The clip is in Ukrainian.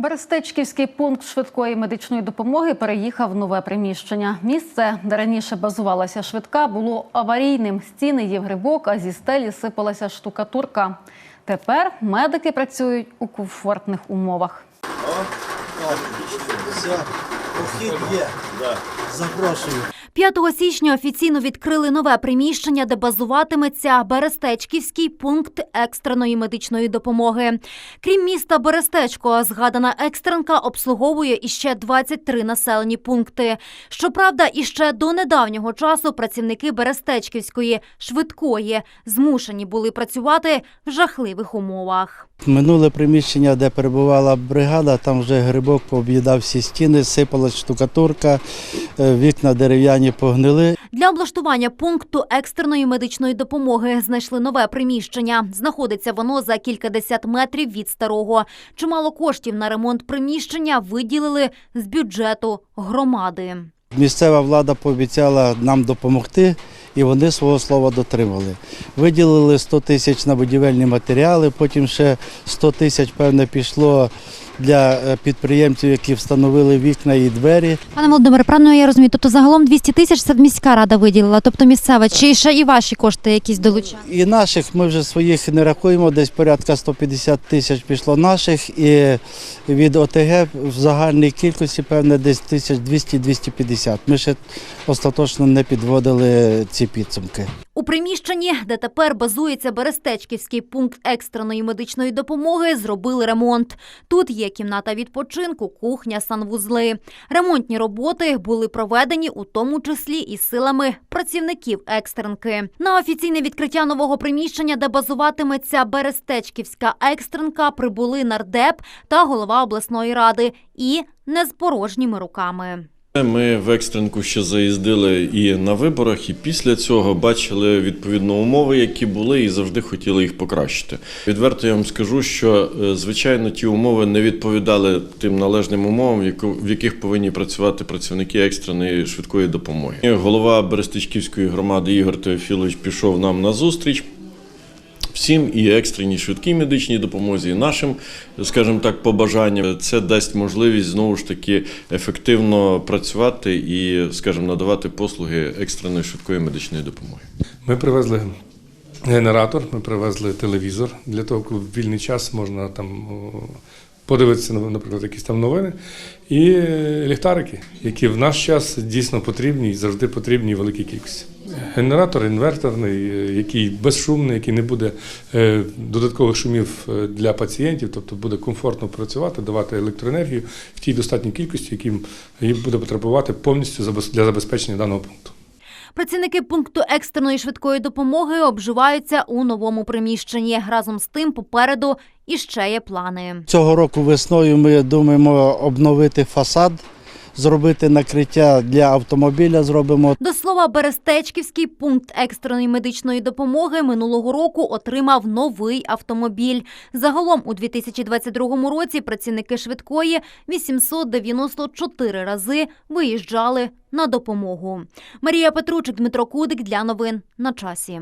Берестечківський пункт швидкої медичної допомоги переїхав в нове приміщення. Місце, де раніше базувалася швидка, було аварійним. Стіни є грибок, а зі стелі сипалася штукатурка. Тепер медики працюють у комфортних умовах. Все, похід є. Запрошую. 5 січня офіційно відкрили нове приміщення, де базуватиметься Берестечківський пункт екстреної медичної допомоги. Крім міста Берестечко, згадана екстренка обслуговує іще 23 населені пункти. Щоправда, іще до недавнього часу працівники Берестечківської швидкої змушені були працювати в жахливих умовах. Минуле приміщення, де перебувала бригада, там вже грибок пооб'їдав всі стіни, сипалась штукатурка, е, вікна дерев'яні погнили. Для облаштування пункту екстреної медичної допомоги знайшли нове приміщення. Знаходиться воно за кількадесят метрів від старого. Чимало коштів на ремонт приміщення виділили з бюджету громади. Місцева влада пообіцяла нам допомогти, і вони свого слова дотримали. Виділили 100 тисяч на будівельні матеріали, потім ще 100 тисяч, певне, пішло для е, підприємців, які встановили вікна і двері. Пане Володимире, правильно я розумію, тобто загалом 200 тисяч це міська рада виділила, тобто місцева, чи ще і ваші кошти якісь долучали? І наших ми вже своїх не рахуємо, десь порядка 150 тисяч пішло наших, і від ОТГ в загальній кількості, певне, десь 1200-250. Ми ще остаточно не підводили ці підсумки. У приміщенні, де тепер базується Берестечківський пункт екстреної медичної допомоги, зробили ремонт. Тут є кімната відпочинку, кухня, санвузли. Ремонтні роботи були проведені у тому числі і силами працівників екстренки. На офіційне відкриття нового приміщення, де базуватиметься Берестечківська екстренка, прибули нардеп та голова обласної ради і не з порожніми руками. Ми в екстренку ще заїздили і на виборах, і після цього бачили відповідно умови, які були, і завжди хотіли їх покращити. Відверто я вам скажу, що е, звичайно ті умови не відповідали тим належним умовам, в яких повинні працювати працівники екстреної швидкої допомоги. Голова Берестичківської громади Ігор Теофілович пішов нам на зустріч. Всім і екстреній швидкій медичній допомозі, і нашим, скажімо так, побажанням. Це дасть можливість знову ж таки ефективно працювати і, скажімо, надавати послуги екстреної швидкої медичної допомоги. Ми привезли генератор, ми привезли телевізор для того, коли в вільний час можна там подивитися, на- наприклад, якісь там новини, і е, ліхтарики, які в наш час дійсно потрібні і завжди потрібні в великій кількості. Генератор інверторний, е, який безшумний, який не буде е, додаткових шумів для пацієнтів, тобто буде комфортно працювати, давати електроенергію в тій достатній кількості, яким їм буде потребувати повністю для забезпечення даного пункту. Працівники пункту екстреної швидкої допомоги обживаються у новому приміщенні. Разом з тим, попереду іще є плани. Цього року весною ми думаємо обновити фасад, зробити накриття для автомобіля. Зробимо До слова, Берестечківський пункт екстреної медичної допомоги минулого року отримав новий автомобіль. Загалом у 2022 році працівники швидкої 894 рази виїжджали на допомогу. Марія Петручик, Дмитро Кудик для новин на часі.